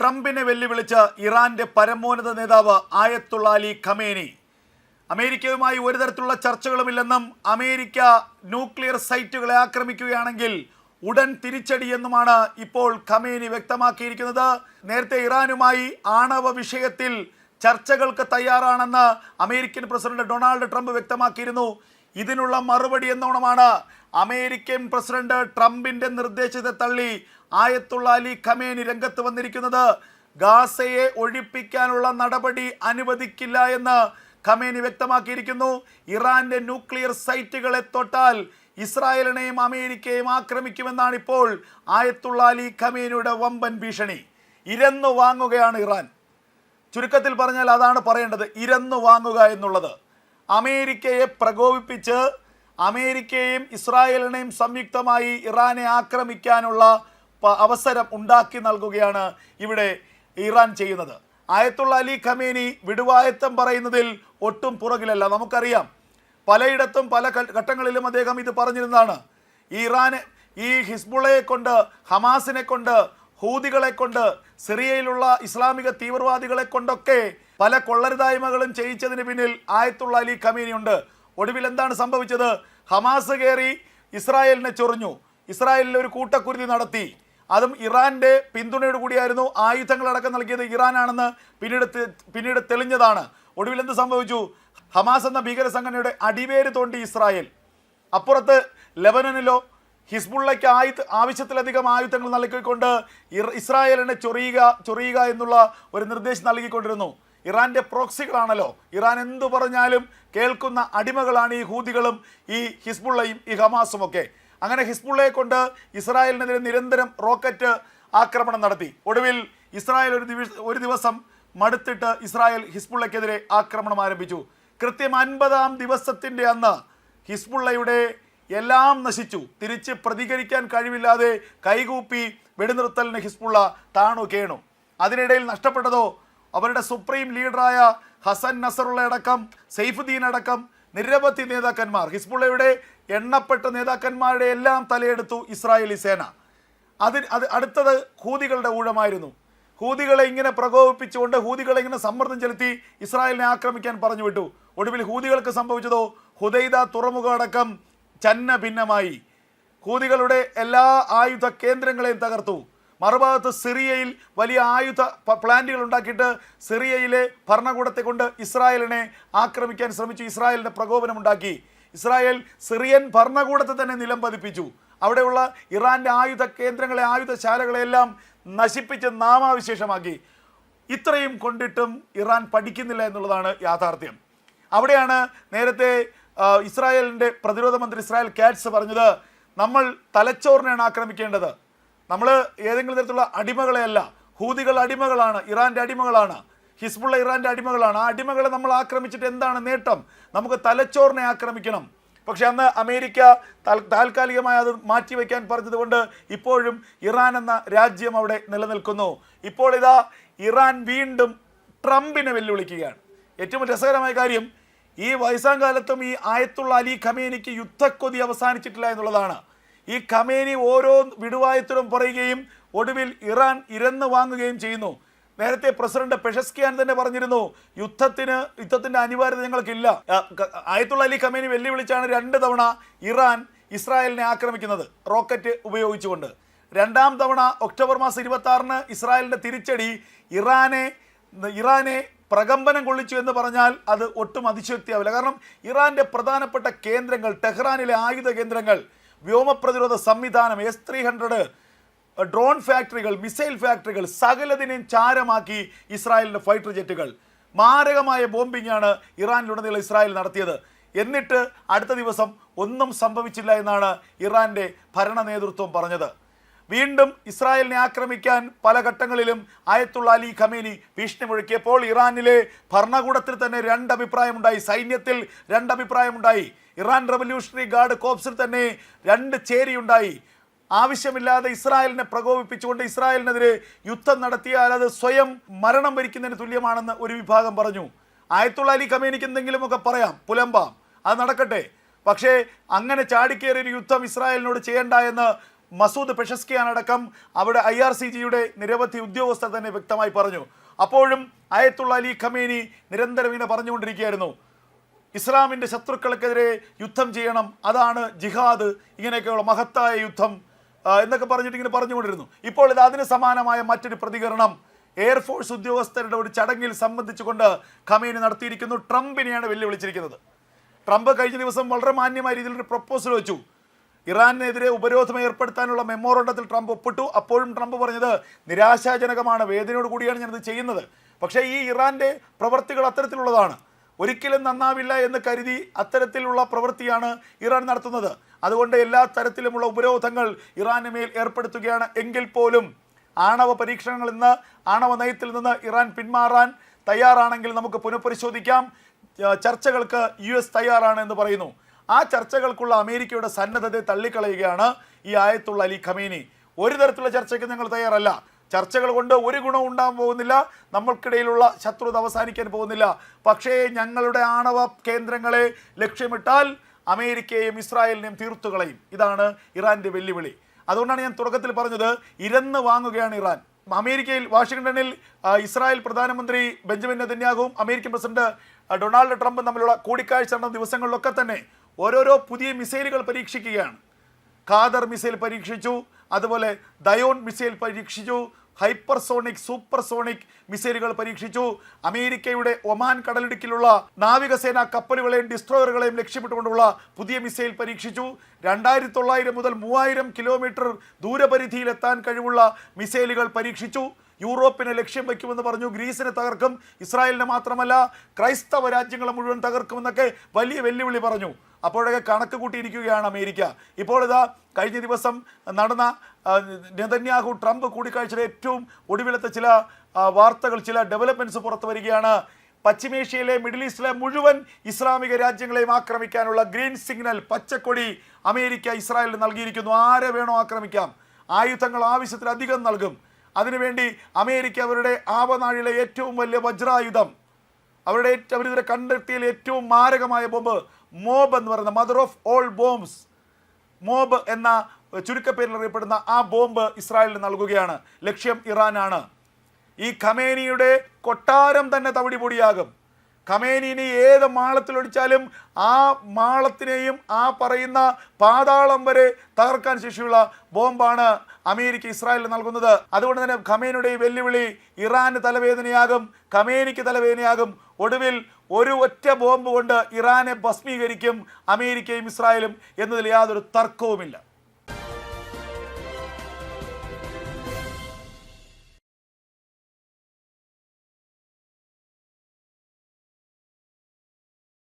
ട്രംപിനെ വെല്ലുവിളിച്ച് ഇറാന്റെ പരമോന്നത നേതാവ് ആയത്തുള്ള അലി ഖമേനി. അമേരിക്കയുമായി ഒരു തരത്തിലുള്ള ചർച്ചകളുമില്ലെന്നും അമേരിക്ക ന്യൂക്ലിയർ സൈറ്റുകളെ ആക്രമിക്കുകയാണെങ്കിൽ ഉടൻ തിരിച്ചടിയെന്നുമാണ് ഇപ്പോൾ ഖമേനി വ്യക്തമാക്കിയിരിക്കുന്നത്. നേരത്തെ ഇറാനുമായി ആണവ വിഷയത്തിൽ ചർച്ചകൾക്ക് തയ്യാറാണെന്ന് അമേരിക്കൻ പ്രസിഡന്റ് ഡൊണാൾഡ് ട്രംപ് വ്യക്തമാക്കിയിരുന്നു. ഇതിനുള്ള മറുപടി എന്നോണമാണ് അമേരിക്കൻ പ്രസിഡന്റ് ട്രംപിന്റെ നിർദ്ദേശത്തെ തള്ളി ആയത്തുള്ള അലി ഖമേനി രംഗത്ത് വന്നിരിക്കുന്നത്. ഗാസയെ ഒഴിപ്പിക്കാനുള്ള നടപടി അനുവദിക്കില്ല എന്ന് ഖമേനി വ്യക്തമാക്കിയിരിക്കുന്നു. ഇറാന്റെ ന്യൂക്ലിയർ സൈറ്റുകളെ തൊട്ടാൽ ഇസ്രായേലിനെയും അമേരിക്കയും ആക്രമിക്കുമെന്നാണ് ഇപ്പോൾ ആയത്തുള്ള അലി ഖമേനിയുടെ വമ്പൻ ഭീഷണി. ഇരന്നു വാങ്ങുകയാണ് ഇറാൻ. ചുരുക്കത്തിൽ പറഞ്ഞാൽ അതാണ് പറയേണ്ടത്. ഇരന്നു വാങ്ങുക എന്നുള്ളത്. അമേരിക്കയെ പ്രകോപിപ്പിച്ച് അമേരിക്കയെയും ഇസ്രായേലിനെയും സംയുക്തമായി ഇറാനെ ആക്രമിക്കാനുള്ള അവസരം ഉണ്ടാക്കി നൽകുകയാണ് ഇവിടെ ഇറാൻ ചെയ്യുന്നത്. ആയത്തുള്ള അലി ഖമേനി വിടുവായത്തം പറയുന്നതിൽ ഒട്ടും പുറകിലല്ല. നമുക്കറിയാം പലയിടത്തും പല ഘട്ടങ്ങളിലും അദ്ദേഹം ഇത് പറഞ്ഞിരുന്നതാണ്. ഇറാന് ഈ ഹിസ്ബുളയെ കൊണ്ട് ഹമാസിനെ കൊണ്ട് ഹൂദികളെ കൊണ്ട് സിറിയയിലുള്ള ഇസ്ലാമിക തീവ്രവാദികളെ കൊണ്ടൊക്കെ പല കൊള്ളരുതായ്മകളും ചെയ്യിച്ചതിന് പിന്നിൽ ആയത്തുള്ള അലി ഖമീനിയുണ്ട്. ഒടുവിൽ എന്താണ് സംഭവിച്ചത്? ഹമാസ് കയറി ഇസ്രായേലിനെ ചൊറിഞ്ഞു. ഇസ്രായേലിൽ ഒരു കൂട്ടക്കുരുതി നടത്തി. അതും ഇറാന്റെ പിന്തുണയോട് കൂടിയായിരുന്നു ആയുധങ്ങളടക്കം നൽകിയത് ഇറാനാണെന്ന് പിന്നീട് പിന്നീട് തെളിഞ്ഞതാണ്. ഒടുവിൽ എന്ത് സംഭവിച്ചു? ഹമാസ് എന്ന ഭീകര സംഘടനയുടെ അടിവേര് തോണ്ടി ഇസ്രായേൽ. അപ്പുറത്ത് ലെബനനിലോ ഹിസ്ബുള്ളയ്ക്ക് ആയുധ ആവശ്യത്തിലധികം ആയുധങ്ങൾ നൽകിക്കൊണ്ട് ഇസ്രായേലിനെ ചൊറിയുക ചൊറിയുക എന്നുള്ള ഒരു നിർദ്ദേശം നൽകിക്കൊണ്ടിരുന്നു. ഇറാന്റെ പ്രോക്സികളാണല്ലോ. ഇറാൻ എന്തു പറഞ്ഞാലും കേൾക്കുന്ന അടിമകളാണ് ഈ ഹൂതികളും ഈ ഹിസ്ബുള്ളയും ഈ ഹമാസും ഒക്കെ അങ്ങനെ ഹിസ്ബുള്ളയെ കൊണ്ട് ഇസ്രായേലിനെതിരെ നിരന്തരം റോക്കറ്റ് ആക്രമണം നടത്തി. ഒടുവിൽ ഇസ്രായേൽ ഒരു ദിവസ ഒരു ദിവസം മടുത്തിട്ട് ഇസ്രായേൽ ഹിസ്ബുള്ളയ്ക്കെതിരെ ആക്രമണം ആരംഭിച്ചു. കൃത്യം അൻപതാം ദിവസത്തിന്റെ അന്ന് ഹിസ്ബുള്ളയുടെ എല്ലാം നശിച്ചു. തിരിച്ച് പ്രതികരിക്കാൻ കഴിവില്ലാതെ കൈകൂപ്പി വെടിനിർത്തലിന് ഹിസ്ബുള്ള താണു കേണു. അതിനിടയിൽ നഷ്ടപ്പെട്ടതോ അവരുടെ സുപ്രീം ലീഡറായ ഹസൻ നസറുള്ള അടക്കം സെയ്ഫുദ്ദീൻ അടക്കം നിരവധി നേതാക്കന്മാർ. ഹിസ്ബുള്ളയുടെ എണ്ണപ്പെട്ട നേതാക്കന്മാരുടെ എല്ലാം തലയെടുത്തു ഇസ്രായേലി സേന. അതിന് അത് അടുത്തത് ഹൂതികളുടെ ഊഴമായിരുന്നു. ഹൂതികളെ ഇങ്ങനെ പ്രകോപിപ്പിച്ചുകൊണ്ട് ഹൂതികളെ ഇങ്ങനെ സമ്മർദ്ദം ചെലുത്തി ഇസ്രായേലിനെ ആക്രമിക്കാൻ പറഞ്ഞു വിട്ടു. ഒടുവിൽ ഹൂതികൾക്ക് സംഭവിച്ചതോ? ഹുദൈദ തുറമുഖം അടക്കം ചന്ന ഭിന്നമായി. ഹൂതികളുടെ എല്ലാ ആയുധ കേന്ദ്രങ്ങളെയും തകർത്തു. മറുഭാഗത്ത് സിറിയയിൽ വലിയ ആയുധ പ്ലാന്റുകൾ ഉണ്ടാക്കിയിട്ട് സിറിയയിലെ ഭരണകൂടത്തെ കൊണ്ട് ഇസ്രായേലിനെ ആക്രമിക്കാൻ ശ്രമിച്ചു ഇസ്രായേലിന്റെ പ്രകോപനം ഉണ്ടാക്കി. ഇസ്രായേൽ സിറിയൻ ഭരണകൂടത്തെ തന്നെ നിലം പതിപ്പിച്ചു. അവിടെയുള്ള ഇറാന്റെ ആയുധ കേന്ദ്രങ്ങളെ ആയുധശാലകളെല്ലാം നശിപ്പിച്ച് നാമാവിശേഷമാക്കി. ഇത്രയും കൊണ്ടിട്ടും ഇറാൻ പഠിക്കുന്നില്ല എന്നുള്ളതാണ് യാഥാർത്ഥ്യം. അവിടെയാണ് നേരത്തെ ഇസ്രായേലിന്റെ പ്രതിരോധ മന്ത്രി ഇസ്രായേൽ കാറ്റ്സ് പറഞ്ഞത് നമ്മൾ തലച്ചോറിനെയാണ് ആക്രമിക്കേണ്ടത്. നമ്മൾ ഏതെങ്കിലും തരത്തിലുള്ള അടിമകളെയല്ല ഹൂതികൾ അടിമകളാണ് ഇറാന്റെ അടിമകളാണ് ഹിസ്ബുള്ള ഇറാന്റെ അടിമകളാണ്. ആ അടിമകളെ നമ്മൾ ആക്രമിച്ചിട്ട് എന്താണ് നേട്ടം? നമുക്ക് തലച്ചോറിനെ ആക്രമിക്കണം. പക്ഷേ അന്ന് അമേരിക്ക താൽക്കാലികമായി അത് മാറ്റിവെക്കാൻ പറഞ്ഞതുകൊണ്ട് ഇപ്പോഴും ഇറാൻ എന്ന രാജ്യം അവിടെ നിലനിൽക്കുന്നു. ഇപ്പോൾ ഇതാ ഇറാൻ വീണ്ടും ട്രംപിനെ വെല്ലുവിളിക്കുകയാണ്. ഏറ്റവും രസകരമായ കാര്യം ഈ വയസ്സാം കാലത്തും ഈ ആയത്തുള്ള അലി ഖമേനിക്ക് യുദ്ധക്കൊതി അവസാനിച്ചിട്ടില്ല എന്നുള്ളതാണ്. ഈ ഖമേനി ഓരോ വിടുവായത്തിലും പറയുകയും ഒടുവിൽ ഇറാൻ ഇരന്ന് വാങ്ങുകയും ചെയ്യുന്നു. നേരത്തെ പ്രസിഡന്റ് പെഷസ്കിയാൻ തന്നെ പറഞ്ഞിരുന്നു യുദ്ധത്തിന് യുദ്ധത്തിന്റെ അനിവാര്യത ഞങ്ങൾക്കില്ല. ആയത്തുള്ള അലി ഖമേനി വെല്ലുവിളിച്ചാണ് രണ്ട് തവണ ഇറാൻ ഇസ്രായേലിനെ ആക്രമിക്കുന്നത് റോക്കറ്റ് ഉപയോഗിച്ചുകൊണ്ട്. രണ്ടാം തവണ ഒക്ടോബർ മാസം ഇരുപത്തി ആറിന് ഇസ്രായേലിന്റെ തിരിച്ചടി ഇറാനെ ഇറാനെ പ്രകമ്പനം കൊള്ളിച്ചു എന്ന് പറഞ്ഞാൽ അത് ഒട്ടും അതിശക്തിയാവില്ല കാരണം ഇറാന്റെ പ്രധാനപ്പെട്ട കേന്ദ്രങ്ങൾ ടെഹ്റാനിലെ ആയുധ കേന്ദ്രങ്ങൾ വ്യോമ പ്രതിരോധ സംവിധാനം എസ് ത്രീ ഹൺഡ്രഡ് ഡ്രോൺ ഫാക്ടറികൾ മിസൈൽ ഫാക്ടറികൾ സകലതിനെയും ചാരമാക്കി ഇസ്രായേലിന്റെ ഫൈറ്റർ ജെറ്റുകൾ മാരകമായ ബോംബിംഗ് ആണ് ഇറാനിലുടനീളം ഇസ്രായേൽ നടത്തിയത്. എന്നിട്ട് അടുത്ത ദിവസം ഒന്നും സംഭവിച്ചില്ല എന്നാണ് ഇറാന്റെ ഭരണ നേതൃത്വം പറഞ്ഞത്. വീണ്ടും ഇസ്രായേലിനെ ആക്രമിക്കാൻ പല ഘട്ടങ്ങളിലും ആയത്തുള്ള അലി ഖമേനി ഭീഷണി മുഴക്കിയപ്പോൾ ഇറാനിലെ ഭരണകൂടത്തിൽ തന്നെ രണ്ട് അഭിപ്രായമുണ്ടായി സൈന്യത്തിൽ രണ്ട് അഭിപ്രായമുണ്ടായി ഇറാൻ റവല്യൂഷണറി ഗാർഡ് കോപ്സിൽ തന്നെ രണ്ട് ചേരിയുണ്ടായി. ആവശ്യമില്ലാതെ ഇസ്രായേലിനെ പ്രകോപിപ്പിച്ചുകൊണ്ട് ഇസ്രായേലിനെതിരെ യുദ്ധം നടത്തിയാൽ അത് സ്വയം മരണം വരിക്കുന്നതിന് തുല്യമാണെന്ന് ഒരു വിഭാഗം പറഞ്ഞു. ആയത്തുള്ള അലി ഖമേനിക്ക് എന്തെങ്കിലുമൊക്കെ പറയാം. പുലമ്പാം. അത് നടക്കട്ടെ. പക്ഷേ അങ്ങനെ ചാടിക്കേറിയൊരു യുദ്ധം ഇസ്രായേലിനോട് ചെയ്യണ്ട എന്ന് മസൂദ് പെഷസ്കിയാൻ അടക്കം അവിടെ ഐ ആർ സി ജിയുടെ നിരവധി ഉദ്യോഗസ്ഥർ തന്നെ വ്യക്തമായി പറഞ്ഞു. അപ്പോഴും അയത്തുള്ള അലി ഖമേനി നിരന്തരം ഇങ്ങനെ പറഞ്ഞുകൊണ്ടിരിക്കുകയായിരുന്നു. ഇസ്ലാമിന്റെ ശത്രുക്കൾക്കെതിരെ യുദ്ധം ചെയ്യണം അതാണ് ജിഹാദ് ഇങ്ങനെയൊക്കെയുള്ള മഹത്തായ യുദ്ധം എന്നൊക്കെ പറഞ്ഞിട്ട് ഇങ്ങനെ പറഞ്ഞുകൊണ്ടിരുന്നു. ഇപ്പോൾ ഇത് അതിന് സമാനമായ മറ്റൊരു പ്രതികരണം. എയർഫോഴ്സ് ഉദ്യോഗസ്ഥരുടെ ഒരു ചടങ്ങിൽ സംബന്ധിച്ചുകൊണ്ട് ഖമേനി നടത്തിയിരിക്കുന്നു. ട്രംപിനെയാണ് വെല്ലുവിളിച്ചിരിക്കുന്നത്. ട്രംപ് കഴിഞ്ഞ ദിവസം വളരെ മാന്യമായ രീതിയിൽ ഒരു പ്രപ്പോസൽ വെച്ചു. ഇറാനെതിരെ ഉപരോധം ഏർപ്പെടുത്താനുള്ള മെമ്മോറണ്ടത്തിൽ ട്രംപ് ഒപ്പിട്ടു. അപ്പോഴും ട്രംപ് പറഞ്ഞത് നിരാശാജനകമാണ്. വേദനയോട് കൂടിയാണ് ഞാനത് ചെയ്യുന്നത്. പക്ഷേ ഈ ഇറാന്റെ പ്രവർത്തികൾ അത്തരത്തിലുള്ളതാണ്. ഒരിക്കലും നന്നാവില്ല എന്ന് കരുതി അത്തരത്തിലുള്ള പ്രവൃത്തിയാണ് ഇറാൻ നടത്തുന്നത്. അതുകൊണ്ട് എല്ലാ തരത്തിലുമുള്ള ഉപരോധങ്ങൾ ഇറാന് മേൽ ഏർപ്പെടുത്തുകയാണ്. എങ്കിൽ പോലും ആണവ പരീക്ഷണങ്ങളിൽ നിന്ന് ആണവ നയത്തിൽ നിന്ന് ഇറാൻ പിന്മാറാൻ തയ്യാറാണെങ്കിൽ നമുക്ക് പുനഃപരിശോധിക്കാം. ചർച്ചകൾക്ക് യു എസ് തയ്യാറാണ് എന്ന് പറയുന്നു. ആ ചർച്ചകൾക്കുള്ള അമേരിക്കയുടെ സന്നദ്ധതയെ തള്ളിക്കളയുകയാണ് ഈ ആയത്തുള്ള അലി ഖമീനി. ഒരു തരത്തിലുള്ള ചർച്ചയ്ക്ക് നിങ്ങൾ തയ്യാറല്ല. ചർച്ചകൾ കൊണ്ട് ഒരു ഗുണവും ഉണ്ടാകാൻ പോകുന്നില്ല. നമ്മൾക്കിടയിലുള്ള ശത്രുത അവസാനിക്കാൻ പോകുന്നില്ല. പക്ഷേ ഞങ്ങളുടെ ആണവ കേന്ദ്രങ്ങളെ ലക്ഷ്യമിട്ടാൽ അമേരിക്കയെയും ഇസ്രായേലിനെയും തീർത്തുകളയും ഇതാണ് ഇറാന്റെ വെല്ലുവിളി. അതുകൊണ്ടാണ് ഞാൻ തുടക്കത്തിൽ പറഞ്ഞത് ഇരന്ന് വാങ്ങുകയാണ് ഇറാൻ. അമേരിക്കയിൽ വാഷിങ്ടണിൽ ഇസ്രായേൽ പ്രധാനമന്ത്രി ബെഞ്ചമിൻ നെതന്യാഹുവും അമേരിക്കൻ പ്രസിഡന്റ് ഡൊണാൾഡ് ട്രംപും തമ്മിലുള്ള കൂടിക്കാഴ്ച നടന്ന ദിവസങ്ങളിലൊക്കെ തന്നെ ഓരോരോ പുതിയ മിസൈലുകൾ പരീക്ഷിക്കുകയാണ്. ഖാദർ മിസൈൽ പരീക്ഷിച്ചു അതുപോലെ ദയോൺ മിസൈൽ പരീക്ഷിച്ചു ഹൈപ്പർസോണിക് സൂപ്പർസോണിക് മിസൈലുകൾ പരീക്ഷിച്ചു. അമേരിക്കയുടെ ഒമാൻ കടലിടുക്കിലുള്ള നാവികസേന കപ്പലുകളെയും ഡിസ്ട്രോയറുകളെയും ലക്ഷ്യമിട്ടുകൊണ്ടുള്ള പുതിയ മിസൈൽ പരീക്ഷിച്ചു. രണ്ടായിരത്തി തൊള്ളായിരം മുതൽ മൂവായിരം കിലോമീറ്റർ ദൂരപരിധിയിലെത്താൻ കഴിവുള്ള മിസൈലുകൾ പരീക്ഷിച്ചു. യൂറോപ്പിനെ ലക്ഷ്യം വയ്ക്കുമെന്ന് പറഞ്ഞു. ഗ്രീസിനെ തകർക്കും. ഇസ്രായേലിനെ മാത്രമല്ല ക്രൈസ്തവ രാജ്യങ്ങളെ മുഴുവൻ തകർക്കുമെന്നൊക്കെ വലിയ വെല്ലുവിളി പറഞ്ഞു. അപ്പോഴൊക്കെ കണക്ക് കൂട്ടിയിരിക്കുകയാണ് അമേരിക്ക. ഇപ്പോൾ ഇതാ കഴിഞ്ഞ ദിവസം നടന്ന നെതന്യാഹു ട്രംപ് കൂടിക്കാഴ്ചയിലെ ഏറ്റവും ഒടുവിലത്തെ ചില വാർത്തകൾ ചില ഡെവലപ്മെന്റ്സ് പുറത്തു വരികയാണ്. പശ്ചിമേഷ്യയിലെ മിഡിൽ ഈസ്റ്റിലെ മുഴുവൻ ഇസ്ലാമിക രാജ്യങ്ങളെയും ആക്രമിക്കാനുള്ള ഗ്രീൻ സിഗ്നൽ പച്ചക്കൊടി അമേരിക്ക ഇസ്രായേലിന് നൽകിയിരിക്കുന്നു. ആരെ വേണോ ആക്രമിക്കാം. ആയുധങ്ങൾ ആവശ്യത്തിലധികം നൽകും. അതിനുവേണ്ടി അമേരിക്ക അവരുടെ ആവനാഴിലെ ഏറ്റവും വലിയ വജ്രായുധം അവരുടെ അവരിതുവരെ കണ്ടെത്തിയതിൽ ഏറ്റവും മാരകമായ ബോംബ് മോബ് എന്ന് പറയുന്ന mother of all bombs MOAB എന്ന ചുരുക്കപ്പേരിൽ അറിയപ്പെടുന്ന ആ ബോംബ് ഇസ്രായേലിന് നൽകുകയാണ്. ലക്ഷ്യം ഇറാനാണ്. ഈ ഖമേനിയുടെ കൊട്ടാരം തന്നെ തവിടി പൊടിയാകും ഖമേനിനെ ഏത് മാളത്തിലൊടിച്ചാലും ആ മാളത്തിനെയും ആ പറയുന്ന പാതാളം വരെ തകർക്കാൻ ശേഷിയുള്ള ബോംബാണ് അമേരിക്ക ഇസ്രായേലിന് നൽകുന്നത്. അതുകൊണ്ട് തന്നെ ഖമേനിയുടെ ഈ വെല്ലുവിളി ഇറാന് തലവേദനയാകും ഖമേനിക്ക് തലവേദനയാകും. ഒടുവിൽ ഒരു ഒറ്റ ബോംബ് കൊണ്ട് ഇറാനെ ഭസ്മീകരിക്കും അമേരിക്കയും ഇസ്രായേലും എന്നതിൽ യാതൊരു തർക്കവുമില്ല.